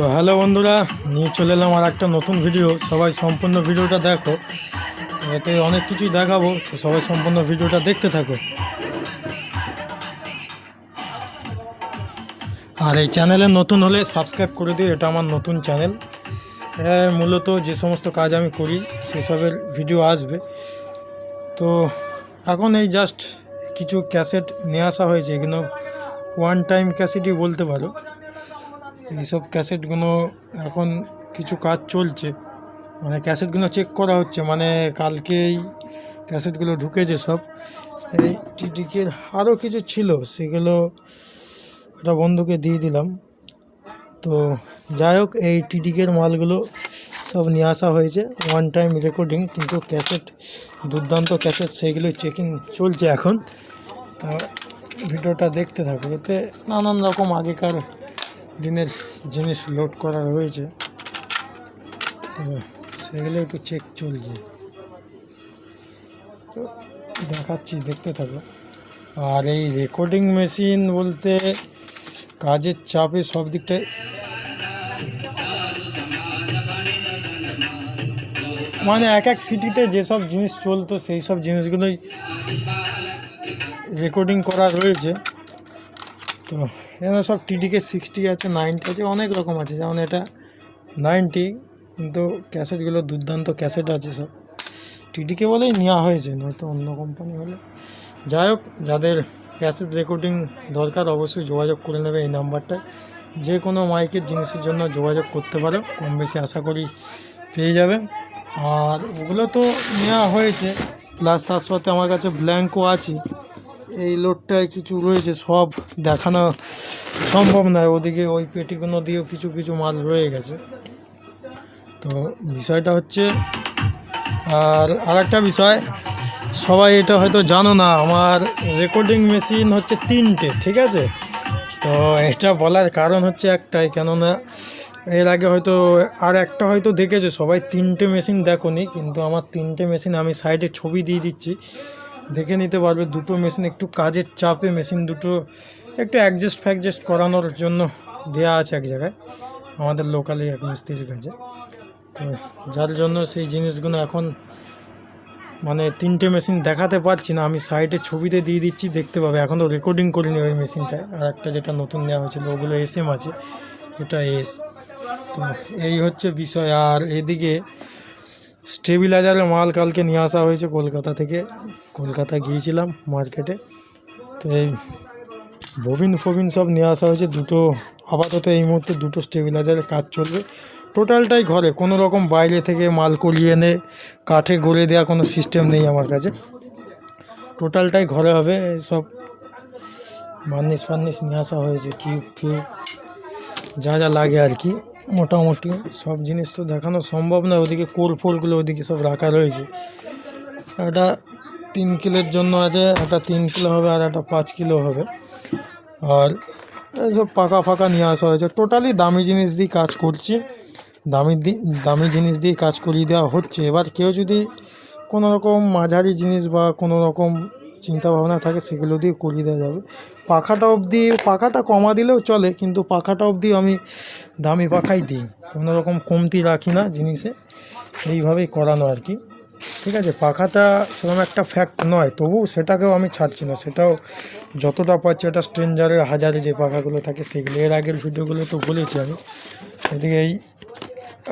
তো হ্যালো বন্ধুরা, নিয়ে চলে এলাম আর একটা নতুন ভিডিও সবাই সম্পূর্ণ ভিডিওটা দেখো। এতে অনেক কিছুই দেখাবো, তো সবাই সম্পূর্ণ ভিডিওটা দেখতে থাকো। আর এই চ্যানেলে নতুন হলে সাবস্ক্রাইব করে দিও, এটা আমার নতুন চ্যানেল মূলত যে সমস্ত কাজ আমি করি, সেসবের ভিডিও আসবে। তো এখন এই জাস্ট কিছু ক্যাসেট নিয়ে আসা হয়েছে, এগুলো ওয়ান টাইম ক্যাসেটই বলতে পারো। এইসব ক্যাসেটগুলো এখন কিছু কাজ চলছে। মানে ক্যাসেটগুলো চেক করা হচ্ছে। মানে কালকেই ক্যাসেটগুলো ঢুকেছে সব। এই টিটিকের আরও কিছু ছিল, সেগুলো একটা বন্ধুকে দিয়ে দিলাম। তো যাই হোক, এই টিটিকের মালগুলো সব নিয়ে আসা হয়েছে। ওয়ান টাইম রেকর্ডিং কিন্তু ক্যাসেট, দুর্দান্ত ক্যাসেট সেইগুলো চেকিং চলছে এখন। তা ভিডিওটা দেখতে থাকো। এতে নানান রকম আগেকার দিনের জিনিস লোড করা রয়েছে, তো সেগুলো একটু চেক চলছে। তো দেখাচ্ছি, দেখতে থাকো। আর এই রেকর্ডিং মেশিন বলতে কাজের চাপে সব দিকটায় মানে এক এক সিটিতে যেসব জিনিস চলতো সেই সব জিনিসগুলোই রেকর্ডিং করা রয়েছে। তো, এখানে সব টিডিকে সিক্সটি আছে নাইনটি আছে, অনেক রকম আছে। যেমন এটা নাইনটি কিন্তু ক্যাসেটগুলো দুর্দান্ত ক্যাসেট আছে সব। টিডিকে বলেই নেওয়া হয়েছে, নয়তো অন্য কোম্পানি হলে যাই হোক, যাদের ক্যাসেট রেকর্ডিং দরকার, অবশ্যই যোগাযোগ করে নেবে এই নাম্বারটায় যে কোনো মাইকের জিনিসের জন্য যোগাযোগ করতে পারো, কম বেশি আশা করি পেয়ে যাবে। আর ওগুলো তো নেওয়া হয়েছে প্লাস তার সাথে আমার কাছে ব্ল্যাঙ্কও আছে। এই লোডটায় কিছু রয়েছে, সব দেখানো সম্ভব নয়। ওদিকে ওই পেটিগুলো দিয়েও কিছু কিছু মাল রয়ে গেছে। তো বিষয়টা হচ্ছে, আর আরেকটা বিষয়, সবাই এটা হয়তো জানো না, আমার রেকর্ডিং মেশিন হচ্ছে তিনটে, ঠিক আছে? তো এটা বলার কারণ হচ্ছে একটাই, কেননা এর আগে হয়তো আর একটা হয়তো দেখেছ, সবাই তিনটে মেশিন দেখোনি, কিন্তু আমার তিনটে মেশিন আমি সাইডে ছবি দিয়ে দিচ্ছি। দেখে নিতে পারবে দুটো মেশিন একটু কাজের চাপে মেশিন দুটো একটু অ্যাডজাস্ট ফ্যাডজাস্ট করানোর জন্য দেয়া আছে এক জায়গায়, আমাদের লোকালি এক মিস্ত্রির কাছে। তো যার জন্য সেই জিনিসগুলো এখন মানে তিনটে মেশিন দেখাতে পারছি না, আমি সাইডে ছবিতে দিয়ে দিচ্ছি, দেখতে পাবে। এখনও রেকর্ডিং করিনি ওই মেশিনটায় আর একটা যেটা নতুন নেওয়া হয়েছিল, ওগুলো এস এম আছে, এটা এস তো এই হচ্ছে বিষয়। আর এদিকে স্টেবিলাইজারের মাল কালকে নিয়ে আসা হয়েছে কলকাতা থেকে। কলকাতা গিয়েছিলাম মার্কেটে। তো এই ববিন ফবিন সব নিয়ে আসা হয়েছে। দুটো আপাতত এই মুহূর্তে দুটো স্টেবিলাইজারের কাজ চলবে। টোটালটাই ঘরে। কোনো রকম বাইরে থেকে মাল করিয়ে এনে কাঠে গড়ে দেওয়া কোনো সিস্টেম নেই আমার কাছে। টোটালটাই ঘরে হবে। সব বার্নিশ ফার্নিশ নিয়ে আসা হয়েছে। কিউব ফিউব যা যা লাগে আর কি। মোটামুটি সব জিনিস তো দেখানো সম্ভব না ওদিকে কোল ফোলগুলো ওদিকে সব রাখা রয়েছে। একটা তিন কিলোর জন্য আছে, একটা তিন কিলো হবে আর একটা পাঁচ কিলো হবে। আর সব পাকা ফাঁকা নিয়ে আসা হয়েছে। টোটালি দামি জিনিস দিয়ে কাজ করছি। দামি দামি জিনিস দিয়ে কাজ করিয়ে দেওয়া হচ্ছে। এবার কেউ যদি কোনো রকম মাঝারি জিনিস বা কোনো রকম চিন্তা ভাবনা থাকে, সেগুলো দিয়ে করিয়ে দেওয়া যাবে। পাখাটা অবধি, পাখাটা কমা দিলেও চলে, কিন্তু পাখাটা অবধি আমি দামি পাখাই দিই। কোনো রকম কমতি রাখি না জিনিসে। এইভাবেই করানো আর কি। ঠিক আছে, পাখাটা সেরকম একটা ফ্যাক্ট নয় তবু সেটাকেও আমি ছাড়ছি না, সেটাও যতটা পাচ্ছি ওটা স্ট্রেঞ্জারের হাজারে যে পাখাগুলো থাকে সেগুলো। এর আগের ভিডিওগুলো তো বলেছি আমি। এদিকে এই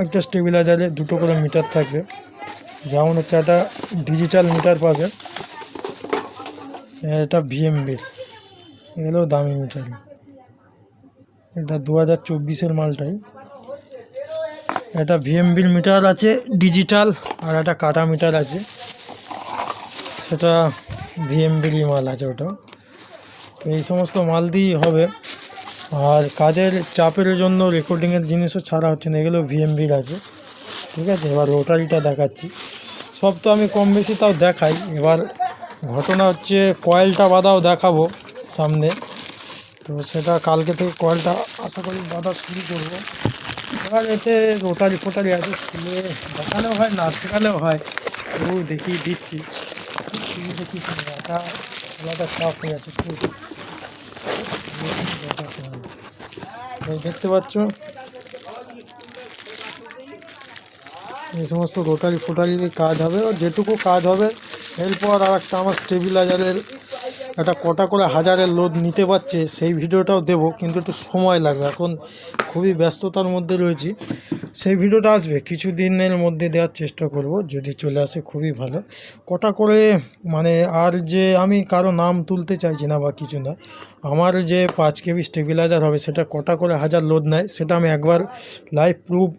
একটা স্টেবিলাইজারে দুটো করে মিটার থাকবে যেমন হচ্ছে একটা ডিজিটাল মিটার পাবে এটা ভিএমবির এগুলো দামি মিটার এটা দু হাজার চব্বিশের মালটাই। এটা ভিএমবির মিটার আছে ডিজিটাল আর একটা কাটা মিটার আছে। সেটা ভিএমবিরই মাল আছে ওটা তো এই সমস্ত মাল দিয়েই হবে। আর কাজের চাপের জন্য রেকর্ডিংয়ের জিনিসও ছাড়া হচ্ছে না, এগুলো ভিএমবির আছে। ঠিক আছে? এবার রোটারিটা দেখাচ্ছি। সব তো আমি কম বেশি তাও দেখাই। এবার ঘটনা হচ্ছে কয়েলটা বাঁধাও দেখাবো সামনে। তো সেটা কালকে থেকে কয়েলটা আশা করি বাঁধা শুরু করব। এবার এতে রোটারি ফোটারি আছে স্কুলে দেখালেও হয়, না শেখালেও হয়। তবু দেখি, দিচ্ছি। দেখি মাথা মাথা সাফ হয়ে আছে দেখতে পাচ্ছ, এই সমস্ত রোটারি ফোটারি কাজ হবে ও যেটুকু কাজ হবে, এরপর আর একটা আমার স্টেবিলাইজারের একটা কটা করে হাজারের লোড নিতে পারছে, সেই ভিডিওটাও দেব, কিন্তু একটু সময় লাগবে। এখন খুবই ব্যস্ততার মধ্যে রয়েছি। সেই ভিডিওটা আসবে কিছু দিনের মধ্যে দেওয়ার চেষ্টা করব, যদি চলে আসে খুবই ভালো। কটা করে মানে আর যে আমি কারও নাম তুলতে চাইছি না বা কিছু না, আমার যে পাঁচ কেবি স্টেবিলাইজার হবে, সেটা কটা করে হাজার লোড নেয়, সেটা আমি একবার লাইভ প্রুফ,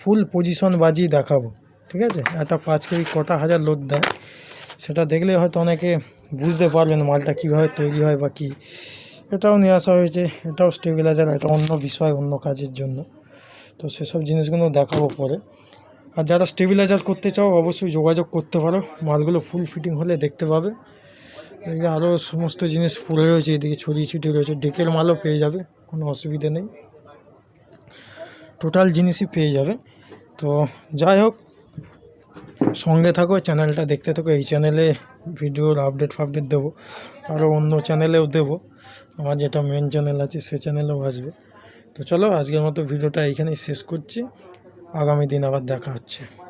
ফুল পজিশন বাজিয়ে দেখাবো। ঠিক আছে? একটা পাঁচ কেবি কটা হাজার লোড দেয়। সেটা দেখলে হয়তো অনেকে বুঝতে পারবেন মালটা কীভাবে তৈরি হয় বা কী। এটাও নিয়ে আসা হয়েছে, এটাও স্টেবিলাইজার এটা অন্য বিষয়, অন্য কাজের জন্য। তো সেসব জিনিসগুলো দেখাবো পরে। আর যারা স্টেবিলাইজার করতে চাও, অবশ্যই যোগাযোগ করতে পারো। মালগুলো ফুল ফিটিং হলে দেখতে পাবে। এদিকে আরও সমস্ত জিনিস পড়ে রয়েছে, এদিকে ছড়িয়ে ছিটিয়ে রয়েছে। ডেকের মালও পেয়ে যাবে, কোনো অসুবিধে নেই। টোটাল জিনিসই পেয়ে যাবে। তো যাই হোক সঙ্গে থাকো, চ্যানেলটা দেখতে থাকো। এই চ্যানেলে ভিডিওর আপডেট ফাপডেট দেবো, আরও অন্য চ্যানেলেও দেবো। আমার যেটা মেন চ্যানেল আছে, সে চ্যানেলেও আসবে। তো চলো, আজকের মতো ভিডিওটা এইখানেই শেষ করছি। আগামী দিন আবার দেখা হচ্ছে।